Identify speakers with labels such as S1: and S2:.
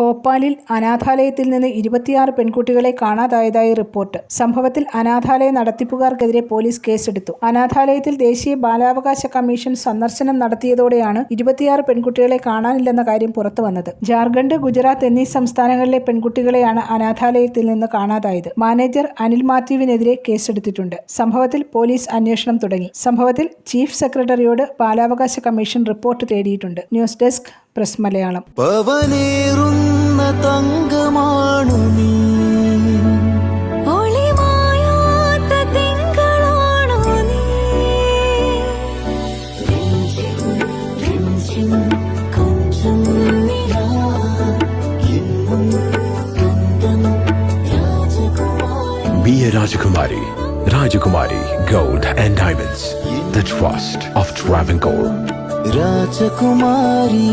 S1: ഭോപ്പാലിൽ അനാഥാലയത്തിൽ നിന്ന് ഇരുപത്തിയാറ് പെൺകുട്ടികളെ കാണാതായതായി റിപ്പോർട്ട്. സംഭവത്തിൽ അനാഥാലയ നടത്തിപ്പുകാർക്കെതിരെ പോലീസ് കേസെടുത്തു. അനാഥാലയത്തിൽ ദേശീയ ബാലാവകാശ കമ്മീഷൻ സന്ദർശനം നടത്തിയതോടെയാണ് ഇരുപത്തിയാറ് പെൺകുട്ടികളെ കാണാനില്ലെന്ന കാര്യം പുറത്തുവന്നത്. ജാർഖണ്ഡ് ഗുജറാത്ത് എന്നീ സംസ്ഥാനങ്ങളിലെ പെൺകുട്ടികളെയാണ് അനാഥാലയത്തിൽ നിന്ന് കാണാതായത്. മാനേജർ അനിൽ മാത്യുവിനെതിരെ കേസെടുത്തിട്ടുണ്ട്. സംഭവത്തിൽ പോലീസ് അന്വേഷണം തുടങ്ങി. സംഭവത്തിൽ ചീഫ് സെക്രട്ടറിയോട് ബാലാവകാശ കമ്മീഷൻ റിപ്പോർട്ട് തേടിയിട്ടുണ്ട്. ന്യൂസ് ഡെസ്ക് പ്രസ് മലയാളം
S2: തങ്കമാണു നീ
S3: Be a Rajakumari. Rajakumari Gold and Diamonds. The trust of Travancore.
S2: Rajakumari.